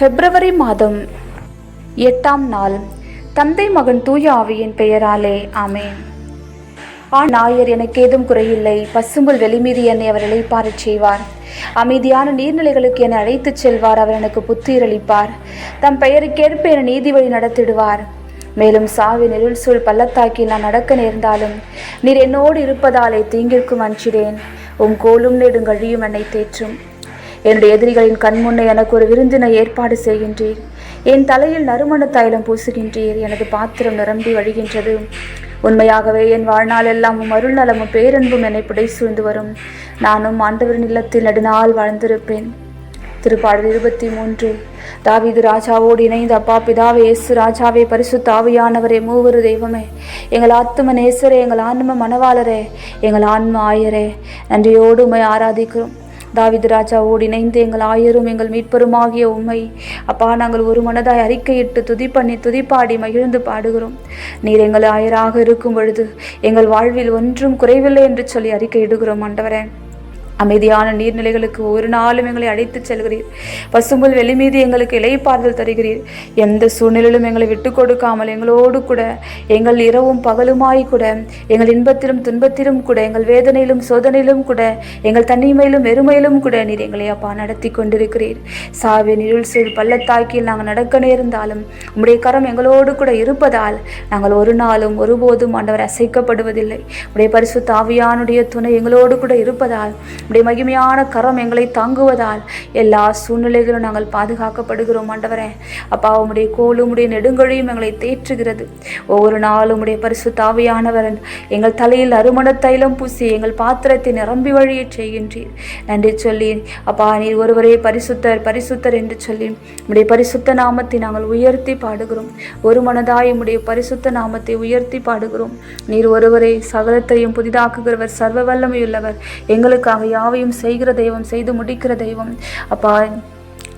பிப்ரவரி மாதம் எட்டாம் நாள். தந்தை மகன் தூய ஆவியின் பெயராலே ஆமேன். ஆ நாயர் எனக்கு ஏதும் குறையில்லை. பசும்புல் வெளிமீறி என்னை அவர் இழைப்பாரச் செய்வார். அமைதியான நீர்நிலைகளுக்கு என்னை அழைத்துச் செல்வார். அவர் எனக்கு புத்துயிரளிப்பார் தம் பெயருக்கேற்ப என நீதி வழி நடத்திடுவார். மேலும் சாவின் இருள் சூழ் பள்ளத்தாக்கில் நான் நடக்க நேர்ந்தாலும் நீர் என்னோடு இருப்பதாலே தீங்கிற்கும் அஞ்சிடேன் உம் கோலும் நெடுங்கழியும் என்னை தேற்றும். என்னுடைய எதிரிகளின் கண்முன்னே எனக்கு ஒரு விருந்தினை ஏற்பாடு செய்கின்றீர். என் தலையில் நறுமண தைலம் பூசுகின்றீர். எனது பாத்திரம் நிரம்பி வழிகின்றது. உண்மையாகவே என் வாழ்நாளெல்லாம் உம் அருள்நலமும் பேரன்பும் என்னை சூழ்ந்து வரும். நானும் ஆண்டவரின் இல்லத்தில் நெடுநாள் வாழ்ந்திருப்பேன். திருப்பாடல் இருபத்தி மூன்று தாவிது ராஜாவோடு இணைந்த அப்பா பிதாவே இயேசு ராஜாவே பரிசு தாவியானவரே மூவரு தெய்வமே. எங்கள் ஆத்தும நேசரே எங்கள் ஆன்ம மணவாளரே எங்கள் ஆன்ம ஆயரே நன்றியோடு உமை ஆராதிக்கிறோம். தாவிது ராஜாவோடு இணைந்து எங்கள் ஆயரும் எங்கள் மீட்பருமாகிய உண்மை அப்பா நாங்கள் ஒரு மனதாய் அறிக்கையிட்டு துதி பண்ணி துதிப்பாடி மகிழ்ந்து பாடுகிறோம். நீர் எங்கள் ஆயராக இருக்கும் பொழுது எங்கள் வாழ்வில் ஒன்றும் குறைவில்லை என்று சொல்லி அறிக்கையிடுகிறோம் ஆண்டவரே. அமைதியான நீர்நிலைகளுக்கு ஒரு நாளும் எங்களை அழைத்துச் செல்கிறீர். பசும்புல் வெளி மீது எங்களுக்கு இலைப்பாறுதல் தருகிறீர். எந்த சூழ்நிலையிலும் எங்களை விட்டு கொடுக்காமல் எங்களோடு கூட எங்கள் இரவும் பகலுமாய் கூட எங்கள் இன்பத்திலும் துன்பத்திலும் கூட எங்கள் வேதனையிலும் சோதனையிலும் கூட எங்கள் தனிமையிலும் வெறுமையிலும் கூட நீர் எங்களை அப்பா நடத்தி கொண்டிருக்கிறீர். சாவி நிருள் சூழ் பள்ளத்தாக்கில் நாங்கள் நடக்க நேர்ந்தாலும் உம்முடைய கரம் எங்களோடு கூட இருப்பதால் நாங்கள் ஒரு நாளும் ஒருபோதும் ஆண்டவர் அசைக்கப்படுவதில்லை. உடைய பரிசு தாவியானுடைய துணை எங்களோடு கூட இருப்பதால் உடைய மகிமையான கரம் எங்களை தாங்குவதால் எல்லா சூழ்நிலைகளும் நாங்கள் பாதுகாக்கப்படுகிறோம் ஆண்டவரே. அப்பா உம்முடைய கோலும் உடைய நெடுங்கொழியும் எங்களை தேற்றுகிறது. ஒவ்வொரு நாளும் உடைய பரிசு தாவியானவரன் எங்கள் தலையில் அருமண தைலம் பூசி எங்கள் பாத்திரத்தை நிரம்பி வழியச் செய்கின்றீர். நன்றி சொல்லி அப்பா நீர் ஒருவரே பரிசுத்தர் பரிசுத்தர் என்று சொல்லி உடைய பரிசுத்த நாமத்தை நாங்கள் உயர்த்தி பாடுகிறோம். ஒரு மனதாய் உடைய பரிசுத்த நாமத்தை உயர்த்தி பாடுகிறோம். நீர் ஒருவரே சகலத்தையும் புதிதாக்குகிறவர் சர்வ வல்லமையுள்ளவர். எங்களுக்காக யாவையும் செய்கிற தெய்வம் செய்து முடிக்கிற தெய்வம். அப்பா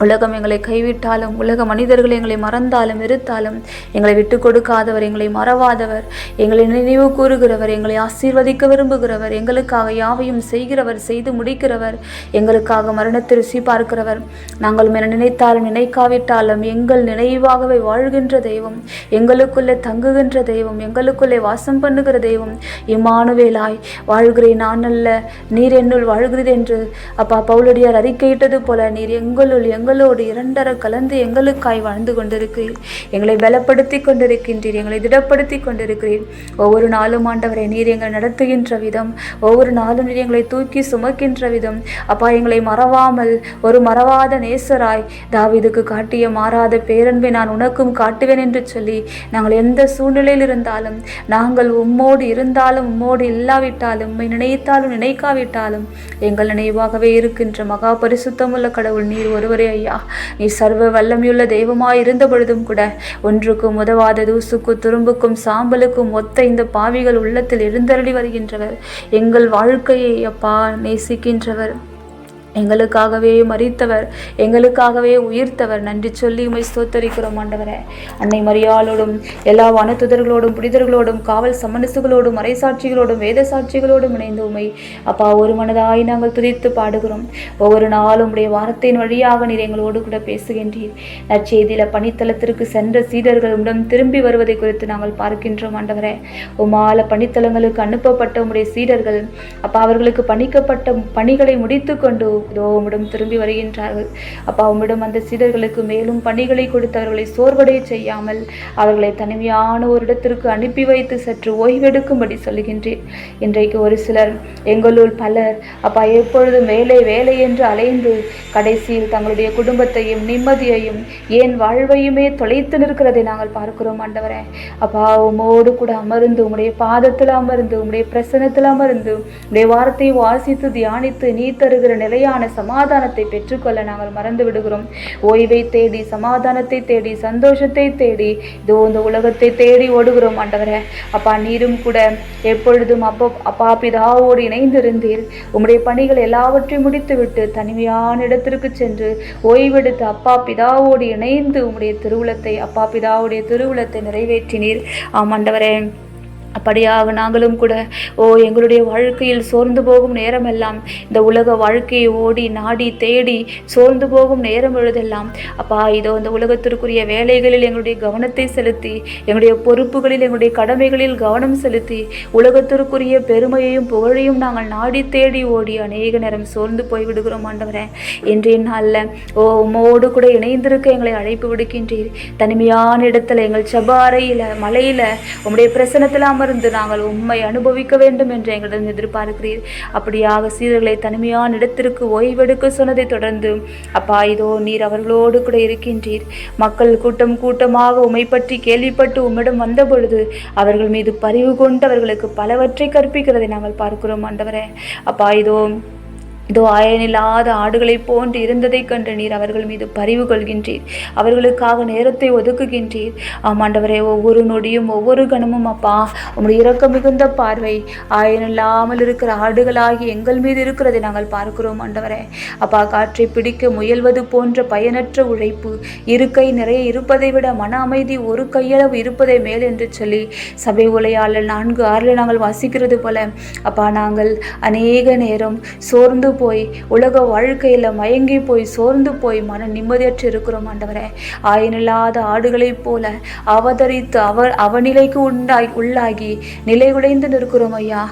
உலகம் எங்களை கைவிட்டாலும் உலக மனிதர்கள் எங்களை மறந்தாலும் வெறுத்தாலும் எங்களை விட்டு கொடுக்காதவர் எங்களை மறவாதவர் எங்களை நினைவு கூறுகிறவர் எங்களை ஆசீர்வதிக்க விரும்புகிறவர் எங்களுக்காக யாவையும் செய்கிறவர் செய்து முடிக்கிறவர் எங்களுக்காக மரணத்தை ருசி பார்க்கிறவர். நாங்கள் என நினைத்தாலும் நினைக்காவிட்டாலும் எங்கள் நினைவாகவே வாழ்கின்ற தெய்வம் எங்களுக்குள்ளே தங்குகின்ற தெய்வம் எங்களுக்குள்ளே வாசம் பண்ணுகிற தெய்வம் இம்மானுவேலாய் வாழ்கிறேன் நான் அல்ல நீர் என்னுள் வாழ்கிறது என்று அப்பா பவுலடியார் அறிக்கையிட்டது போல நீர் எங்களுள் எங்களோடு இரண்டர கலந்து எங்களுக்காய் வாழ்ந்து கொண்டிருக்கிறீர். எங்களை பலப்படுத்தி கொண்டிருக்கின்றீர். எங்களை திடப்படுத்தி கொண்டிருக்கிறீர். ஒவ்வொரு நாளும் ஆண்டவரை நீர் எங்களை நடத்துகின்ற விதம். ஒவ்வொரு நாளும் நீர் எங்களை தூக்கி சுமக்கின்ற விதம். அப்பா எங்களை மறவாமல் ஒரு மறவாத நேசராய் தாவிதுக்கு காட்டிய மாறாத பேரன்பை நான் உனக்கும் காட்டுவேன் என்று சொல்லி நாங்கள் எந்த சூழ்நிலையில் இருந்தாலும் நாங்கள் உம்மோடு இருந்தாலும் உம்மோடு இல்லாவிட்டாலும் உம்மை நினைத்தாலும் நினைக்காவிட்டாலும் எங்கள் நினைவாகவே இருக்கின்ற மகா பரிசுத்தமுள்ள கடவுள் நீர் ஒருவரே ஐயா நீ சர்வ வல்லமையுள்ள தெய்வமாய் இருந்த பொழுதும் கூட ஒன்றுக்கும் உதவாத தூசுக்கும் துரும்புக்கும் சாம்பலுக்கும் ஒத்த இந்த பாவிகள் உள்ளத்தில் எழுந்தருளி வருகின்றவர். எங்கள் வாழ்க்கையை அப்பா நேசிக்கின்றவர். எங்களுக்காகவே மறித்தவர் எங்களுக்காகவே உயிர்த்தவர். நன்றி சொல்லி உமை ஸ்தோத்தரிக்கிறோம் ஆண்டவரே. அன்னை மரியாளோடும் எல்லா வனத்துதர்களோடும் புனிதர்களோடும் காவல் சமனசுகளோடும் மறைசாட்சிகளோடும் வேத சாட்சிகளோடும் இணைந்து உமை அப்பா ஒரு மனதாய் நாங்கள் துதித்து பாடுகிறோம். ஒவ்வொரு நாளும் உடைய வாரத்தின் வழியாக நீர் எங்களோடு கூட பேசுகின்றீர். நற்செய்தியில பணித்தளத்திற்கு சென்ற சீடர்கள் உடன் திரும்பி வருவதை குறித்து நாங்கள் பார்க்கின்றோம் ஆண்டவரே. உமால பணித்தளங்களுக்கு அனுப்பப்பட்ட உடைய சீடர்கள் அப்பா அவர்களுக்கு பணிக்கப்பட்ட பணிகளை முடித்து கொண்டு இதோ உம்மிடம் திரும்பி வருகின்றார்கள். அப்பா உம்மிடம் அந்த சீடர்களுக்கு மேலும் பணிகளை கொடுத்தவர்களை சோர்வடைய செய்யாமல் அவர்களை தனிமையான ஒரு இடத்திற்கு அனுப்பி வைத்து சற்று ஓய்வெடுக்கும்படி சொல்கின்றேன் இன்றைக்கு ஒரு சிலர் எங்களுள் பலர் அப்பா எப்பொழுது வேலை வேலை என்று அலைந்து கடைசியில் தங்களுடைய குடும்பத்தையும் நிம்மதியையும் ஏன் வாழ்வையுமே தொலைத்து நிற்கிறதை நாங்கள் பார்க்கிறோம் ஆண்டவரே. அப்பா உமோடு கூட அமர்ந்து உம்முடைய பாதத்தில் அமர்ந்து உம்முடைய பிரசனத்தில் அமர்ந்து உடைய வார்த்தையை வாசித்து தியானித்து நீ தருகிற நிலையான சமாதானத்தை பெற்றுக்கொள்ள நாங்கள் மறந்து விடுகிறோம். ஓய்வை தேடி சமாதானத்தை தேடி சந்தோஷத்தை தேடி இதோ இந்த உலகத்தை தேடி ஓடுகிறோம் ஆண்டவரே. அப்பா நீரும் கூட எப்பொழுதும் அப்போ அப்பா பிதாவோடு இணைந்திருந்தீர். உம்முடைய பணிகள் எல்லாவற்றையும் முடித்துவிட்டு தனிமையான இடத்திற்கு சென்று ஓய்வெடுத்து அப்பா பிதாவோடு இணைந்து உம்முடைய திருவுளத்தை அப்பா பிதாவுடைய திருவுளத்தை நிறைவேற்றினீர். ஆம் அப்படியாக நாங்களும் கூட ஓ எங்களுடைய வாழ்க்கையில் சோர்ந்து போகும் நேரமெல்லாம் இந்த உலக வாழ்க்கையை ஓடி நாடி தேடி சோர்ந்து போகும் நேரம் பொழுதெல்லாம் அப்பா இதோ இந்த உலகத்திற்குரிய வேலைகளில் எங்களுடைய கவனத்தை செலுத்தி எங்களுடைய பொறுப்புகளில் எங்களுடைய கடமைகளில் கவனம் செலுத்தி உலகத்திற்குரிய பெருமையையும் புகழையும் நாங்கள் நாடி தேடி ஓடி அநேக நேரம் சோர்ந்து போய் விடுகிறோம் ஆண்டவரே. இன்றைய நாளில் ஓ உம்மோடு கூட இணைந்திருக்க எங்களை அழைப்பு விடுக்கின்றீர். தனிமையான இடத்துல எங்கள் செபாறையில் மலையில் உங்களுடைய பிரசனத்தில் அமர்ந்து நாங்கள் உண்மை அனுபவிக்க வேண்டும் என்று எங்களிடம் எதிர்பார்க்கிறீர். அப்படியாக சீரர்களை தனிமையான இடத்திற்கு ஓய்வெடுக்க சொன்னதை தொடர்ந்து அப்பா இதோ நீர் அவர்களோடு கூட இருக்கின்றீர். மக்கள் கூட்டம் கூட்டமாக உமை பற்றி கேள்விப்பட்டு உம்மிடம் வந்த பொழுது அவர்கள் மீது பரிவு கொண்டு அவர்களுக்கு பலவற்றை கற்பிக்கிறதை நாங்கள் பார்க்கிறோம் ஆண்டவரே. அப்பா இதோ இதோ அயனில்லாத ஆடுகளைப் போன்று இருந்ததைக் கண்டு நீர் அவர்கள் மீது பரிவு கொள்கின்றீர். அவர்களுக்காக நேரத்தை ஒதுக்குகின்றீர். ஆமாண்டவரே ஒவ்வொரு நொடியும் ஒவ்வொரு கணமும் அப்பா உங்களுடைய இரக்கம் மிகுந்த பார்வை ஆயனில்லாமல் இருக்கிற ஆடுகளாகி எங்கள் மீது இருக்கிறதை நாங்கள் பார்க்கிறோம் ஆண்டவரே. அப்பா காற்றை பிடிக்க முயல்வது போன்ற பயனற்ற உழைப்பு இருக்கை நிறைய இருப்பதை விட மன அமைதி ஒரு கையளவு இருப்பதை மேல் என்று சொல்லி சபை உலையாளர் நான்கு ஆறில் நாங்கள் வாசிக்கிறது போல அப்பா நாங்கள் அநேக நேரம் சோர்ந்து போய் உலக வாழ்க்கையில் மயங்கி போய் சோர்ந்து போய் மன நிம்மதியற்று இருக்கிறோம் ஆண்டவரே. ஆயனில்லாத ஆடுகளைப் போல அவதரித்து அவ அவநிலைக்கு உண்டாய் உள்ளாகி நிலை உடைந்து நிற்கிறோம் ஐயா.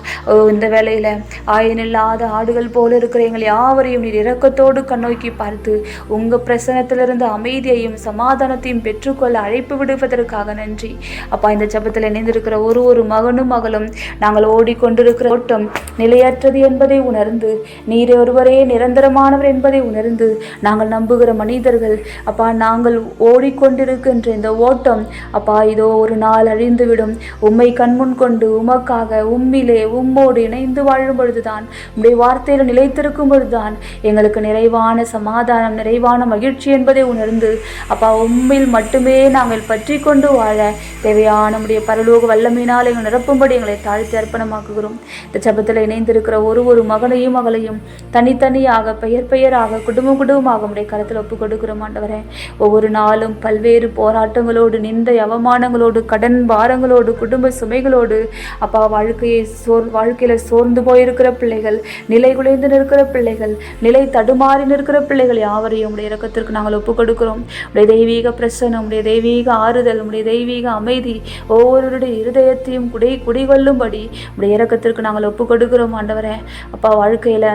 இந்த வேலையில் ஆயனில்லாத ஆடுகள் போல இருக்கிற எங்கள் யாவரையும் நீர் இரக்கத்தோடு கண்ணோக்கி பார்த்து உங்கள் பிரசனத்திலிருந்து அமைதியையும் சமாதானத்தையும் பெற்றுக்கொள்ள அழைப்பு விடுவதற்காக நன்றி. அப்பா இந்த ஜபத்தில் இணைந்திருக்கிற ஒரு ஒரு மகனும் மகளும் நாங்கள் ஓடிக்கொண்டிருக்கிற ஓட்டம் நிலையற்றது என்பதை உணர்ந்து நீர் ஒருவரே நிரந்தரமானவர் என்பதை உணர்ந்து நாங்கள் நம்புகிற மனிதர்கள் அப்பா நாங்கள் ஓடிக்கொண்டிருக்கின்ற இந்த ஓட்டம் அப்பா இதோ ஒரு நாள் அழிந்துவிடும். உம்மை கண்முன் கொண்டு உமக்காக உம்மிலே உம்மோடு இணைந்து வாழும் பொழுதுதான் உம்முடைய வார்த்தையில் நிலைத்திருக்கும் பொழுதுதான் எங்களுக்கு நிறைவான சமாதானம் நிறைவான மகிழ்ச்சி என்பதை உணர்ந்து அப்பா உம்மில் மட்டுமே நாங்கள் பற்றி கொண்டு வாழ தேவையான நம்முடைய பரலோக வல்லமையினால் எங்கள் நிரப்பும்படி எங்களை தாழ்த்தி அர்ப்பணமாக்குகிறோம். இந்த ஜபத்தில் இணைந்திருக்கிற ஒரு ஒரு மகனையும் மகளையும் தனித்தனியாக பெயர் பெயராக குடும்பம் குடும்பமாக உடைய கருத்தில் ஒப்பு கொடுக்கிறோம் ஆண்டவரே. ஒவ்வொரு நாளும் பல்வேறு போராட்டங்களோடு நிந்தை அவமானங்களோடு கடன் பாரங்களோடு குடும்ப சுமைகளோடு அப்பா வாழ்க்கையை சோர் வாழ்க்கையில் சோர்ந்து போயிருக்கிற பிள்ளைகள் நிலை குலைந்து நிற்கிற பிள்ளைகள் நிலை தடுமாறி நிற்கிற பிள்ளைகள் யாவரையும் உடைய இறக்கத்திற்கு நாங்கள் ஒப்பு கொடுக்கிறோம். உடைய தெய்வீக பிரசனம் உடைய தெய்வீக ஆறுதல் உடைய தெய்வீக அமைதி ஒவ்வொருவருடைய இருதயத்தையும் குடி குடிகொள்ளும்படி உடைய இறக்கத்திற்கு நாங்கள் ஒப்பு கொடுக்கிறோம் ஆண்டவரே. அப்பா வாழ்க்கையில்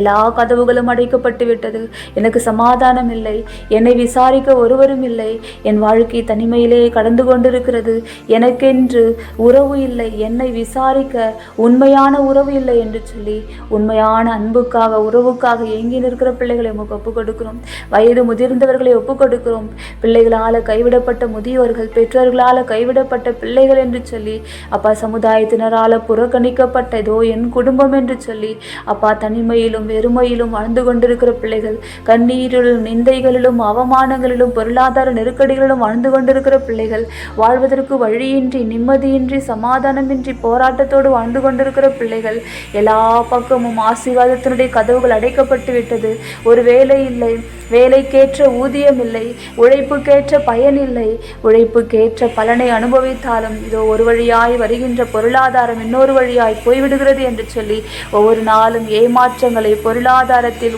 எல்லா கதவுகளும் அடைக்கப்பட்டு விட்டது. எனக்கு சமாதானம் இல்லை. என்னை விசாரிக்க ஒருவரும் இல்லை. என் வாழ்க்கை தனிமையிலே கடந்து கொண்டிருக்கிறது. எனக்கென்று உறவு இல்லை. என்னை விசாரிக்க உண்மையான உறவு இல்லை என்று சொல்லி உண்மையான அன்புக்காக உறவுக்காக ஏங்கி நிற்கிற பிள்ளைகளை நமக்கு ஒப்புக் கொடுக்கிறோம். வயது முதிர்ந்தவர்களை ஒப்புக் கொடுக்கிறோம். பிள்ளைகளால் கைவிடப்பட்ட முதியோர்கள் பெற்றோர்களால் கைவிடப்பட்ட பிள்ளைகள் என்று சொல்லி அப்பா சமுதாயத்தினரால் புறக்கணிக்கப்பட்ட இதோ என் குடும்பம் என்று சொல்லி அப்பா தனிமையிலும் வெறுமையிலும் வாழ்ந்து கொண்டிருக்கிற பிள்ளைகள் கண்ணீரிலும் நிந்தைகளிலும் அவமானங்களிலும் பொருளாதார நெருக்கடிகளிலும் வாழ்ந்து கொண்டிருக்கிற பிள்ளைகள் வாழ்வதற்கு வழியின்றி நிம்மதியின்றி சமாதானமின்றி போராட்டத்தோடு வாழ்ந்து கொண்டிருக்கிற பிள்ளைகள் எல்லா பக்கமும் ஆசீர்வாதத்தினுடைய கதவுகள் அடைக்கப்பட்டு விட்டது ஒரு வேலை இல்லை வேலைக்கேற்ற ஊதியம் இல்லை உழைப்புக்கேற்ற பயன் இல்லை உழைப்புக்கேற்ற பலனை அனுபவித்தாலும் இதோ ஒரு வழியாய் வருகின்ற பொருளாதாரம் இன்னொரு வழியாய் போய்விடுகிறது என்று சொல்லி ஒவ்வொரு நாளும் ஏமாற்றங்களை பொருளாதாரத்தில்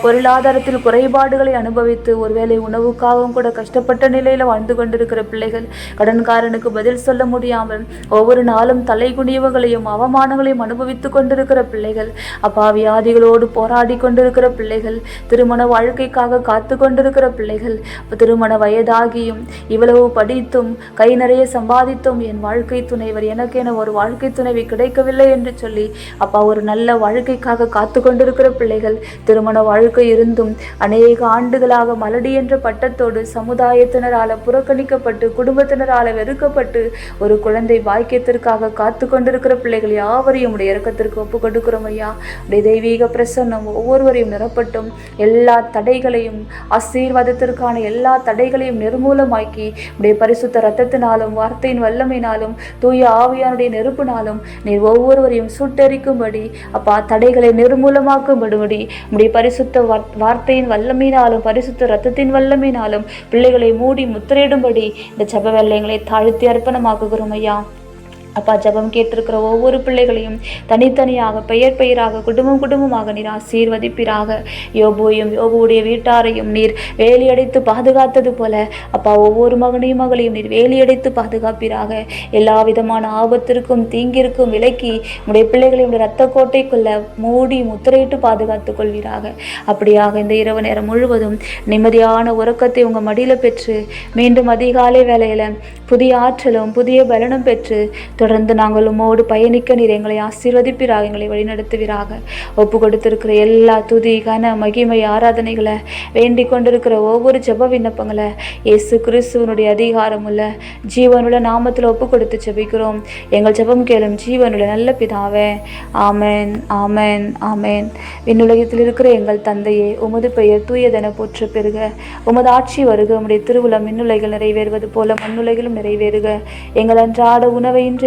பொருளாதாரத்தில் குறைபாடுகளை அனுபவித்து ஒருவேளை உணவுக்காகவும் கூட கஷ்டப்பட்ட நிலையில் வாழ்ந்து கொண்டிருக்கிற பிள்ளைகள் கடன்காரனுக்கு பதில் சொல்ல முடியாமல் ஒவ்வொரு நாளும் தலைகுனிவுகளையும் அவமானங்களையும் அனுபவித்துக் கொண்டிருக்கிற பிள்ளைகள் அப்பா வியாதிகளோடு போராடி கொண்டிருக்கிற பிள்ளைகள் திருமண வாழ்க்கைக்காக காத்து கொண்டிருக்கிற பிள்ளைகள் திருமண வயதாகியும் இவ்வளவு படித்தும் கை நிறைய சம்பாதித்தும் என் வாழ்க்கை துணைவர் எனக்கு என ஒரு வாழ்க்கை துணைவி கிடைக்கவில்லை என்று சொல்லி அப்பா ஒரு நல்ல வாழ்க்கைக்காக காத்து இருக்கிற பிள்ளைகள் திருமண வாழ்க்கை இருந்தும் அநேக ஆண்டுகளாக மலடி என்ற பட்டத்தோடு சமுதாயத்தினரால புறக்கணிக்கப்பட்டு குடும்பத்தினரால வெறுக்கப்பட்டு ஒரு குழந்தை பாக்கியத்திற்காக காத்து கொண்டிருக்கிற பிள்ளைகள் யாவரையும் உடைய இறக்கத்திற்கு ஒப்பு கொடுக்கிறோம் ஐயா. உடைய தெய்வீக பிரசன்னம் ஒவ்வொருவரையும் நிரப்பட்டும். எல்லா தடைகளையும் ஆசீர்வாதத்திற்கான எல்லா தடைகளையும் நிர்மூலமாக்கி உடைய பரிசுத்த ரத்தத்தினாலும் வார்த்தையின் வல்லமையினாலும் தூய ஆவியானுடைய நெருப்பினாலும் நீர் ஒவ்வொருவரையும் சுட்டெரிக்கும்படி அப்பா தடைகளை நிர்மூலமாக நிர்மூலமாக்கும்படி உடைய பரிசுத்த வார்த்தையின் வல்லமையினாலும் பரிசுத்த ரத்தத்தின் வல்லமையினாலும் பிள்ளைகளை மூடி முத்திரையிடும்படி இந்த ஜப வெள்ளையங்களை தாழ்த்தி அர்ப்பணமாக்குகிறோம் ஐயா. அப்பா ஜெபம் கேட்டிருக்கிற ஒவ்வொரு பிள்ளைகளையும் தனித்தனியாக பெயர் பெயராக குடும்பம் குடும்பமாக நீர் ஆசீர்வதிப்பீராக. யோபுவையும் யோபுவுடைய வீட்டாரையும் நீர் வேலியடைத்து பாதுகாத்தது போல அப்பா ஒவ்வொரு மகனையும் மகளையும் நீர் வேலியடைத்து பாதுகாப்பீராக. எல்லா விதமான ஆபத்திற்கும் தீங்கிற்கும் விலக்கி உடைய பிள்ளைகளை உடைய ரத்த கோட்டைக்குள்ள மூடி முத்திரையிட்டு பாதுகாத்து கொள்வீராக. அப்படியாக இந்த இரவு நேரம் முழுவதும் நிம்மதியான உறக்கத்தை உங்கள் மடியில் பெற்று மீண்டும் அதிகாலை வேளையில் புதிய ஆற்றலும் புதிய பலனும் பெற்று தொடர்ந்து நாங்கள் உம்மோடு பயணிக்க நீர் எங்களை ஆசீர்வதிப்பீராக எங்களை வழிநடத்துவீராக. ஒப்பு கொடுத்திருக்கிற எல்லா துதி கன மகிமை ஆராதனைகளை வேண்டிக் கொண்டிருக்கிற ஒவ்வொரு ஜப விண்ணப்பங்களை இயேசு கிறிஸ்துவனுடைய அதிகாரமுள்ள ஜீவனுள்ள நாமத்தில் ஒப்பு கொடுத்து ஜெபிக்கிறோம். எங்கள் ஜபம் கேளும் ஜீவனுள்ள நல்ல பிதாவே ஆமேன் ஆமேன் ஆமேன். விண்ணுலகத்தில் இருக்கிற எங்கள் தந்தையே உமது பெயர் தூயதென போற்று பெறுக. உமது ஆட்சி வருக உம்முடைய திருவுளம் மின்னுலைகள் நிறைவேறுவது போல மண்ணுலைகளும் நிறைவேறுக. எங்கள் அன்றாட உணவை இன்று